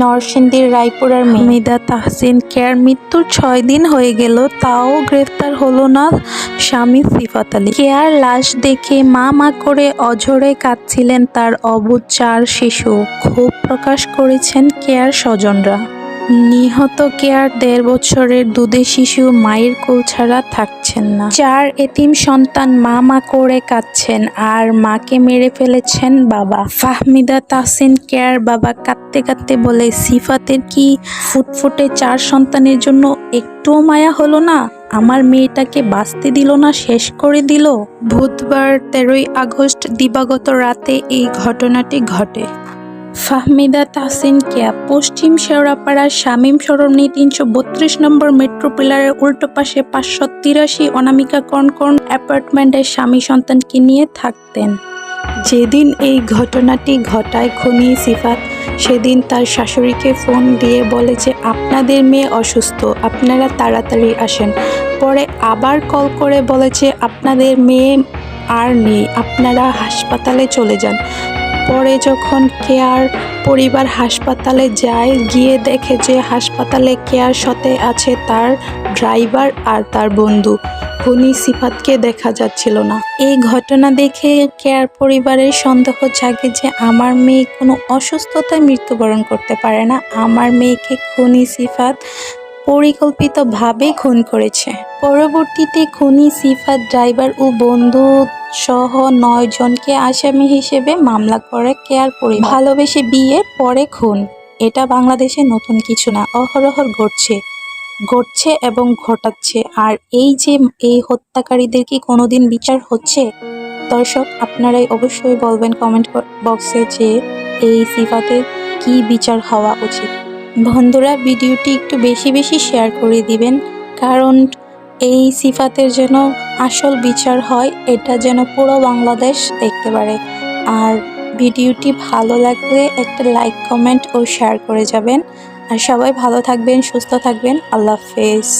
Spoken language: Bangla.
নরসিংদীর রায়পুরার মিদা তাহসিন কেয়ার মৃত্যুর ছয় দিন হয়ে গেল, তাও গ্রেফতার হলো না স্বামী সিফাত আলী। কেয়ার লাশ দেখে মা মা করে অঝরে কাঁদছিলেন তার অবুচার শিশু। ক্ষোভ প্রকাশ করেছেন কেয়ার স্বজনরা। নিহত কেয়ার দেড় বছরের দুধে শিশু মায়ের কোল ছাড়া থাকছেন না। চার এতিম সন্তান মা মা করে কাঁদছেন আর মাকে মেরে ফেলেছেন বাবা। ফাহমিদা তাহসিন কেয়ার বাবা কাঁদতে কাঁদতে বলে, সিফাতের কি ফুটফুটে চার সন্তানের জন্য একটুও মায়া হলো না? আমার মেয়েটাকে বাঁচতে দিল না, শেষ করে দিল? বুধবার তেরোই আগস্ট দিবাগত রাতে এই ঘটনাটি ঘটে। ফাহমিদা তাহসিন কেয়া পশ্চিম শেওড়াপাড়ার শামীম সরণি তিনশো বত্রিশ নম্বর মেট্রো পিলারের উল্টো পাশে পাঁচশো তিরাশি অনামিকা কর্নকর্ন অ্যাপার্টমেন্টের স্বামী সন্তানকে নিয়ে থাকতেন। যেদিন এই ঘটনাটি ঘটায় খুনি সিফাত, সেদিন তার শাশুড়িকে ফোন দিয়ে বলে যে, আপনাদের মেয়ে অসুস্থ, আপনারা তাড়াতাড়ি আসেন। পরে আবার কল করে বলে যে আপনাদের মেয়ে আর নেই, আপনারা হাসপাতালে চলে যান। পরে যখন কেয়ার পরিবার হাসপাতালে যায়, গিয়ে দেখে যে হাসপাতালে কেয়ার সাথে আছে তার ড্রাইভার আর তার বন্ধু। খুনি সিফাতকে দেখা যাচ্ছিল না। এই ঘটনা দেখে কেয়ার পরিবারের সন্দেহ জাগে যে আমার মেয়ে কোনো অসুস্থতায় মৃত্যুবরণ করতে পারে না। আমার মেয়েকে খুনি সিফাত পরিকল্পিতভাবে খুন করেছে। পরবর্তীতে খুনি সিফাত ড্রাইভার ও বন্ধু সহ নয় জনকে আসামি হিসেবে মামলা করে কেয়ার পরিবার। ভালোবেসে বিয়ে, পরে খুন। এটা বাংলাদেশে নতুন কিছু না, অহরহ ঘটছে। ঘটছে এবং ঘটাচ্ছে। আর এই যে এই হত্যাকারীদের কি কোনোদিন বিচার হচ্ছে? দর্শক, আপনারাই অবশ্যই বলবেন কমেন্ট বক্সে যে এই সিফাতে কি বিচার হওয়া উচিত। বন্ধুরা ভিডিওটি একটু বেশি বেশি শেয়ার করে দিবেন, কারণ এই সিফাতের যেন আসল বিচার হয়, এটা যেন পুরো বাংলাদেশ দেখতে পারে। আর ভিডিওটি ভালো লাগলে একটা লাইক, কমেন্ট ও শেয়ার করে যাবেন। আর সবাই ভালো থাকবেন, সুস্থ থাকবেন। আল্লাহ হাফেজ।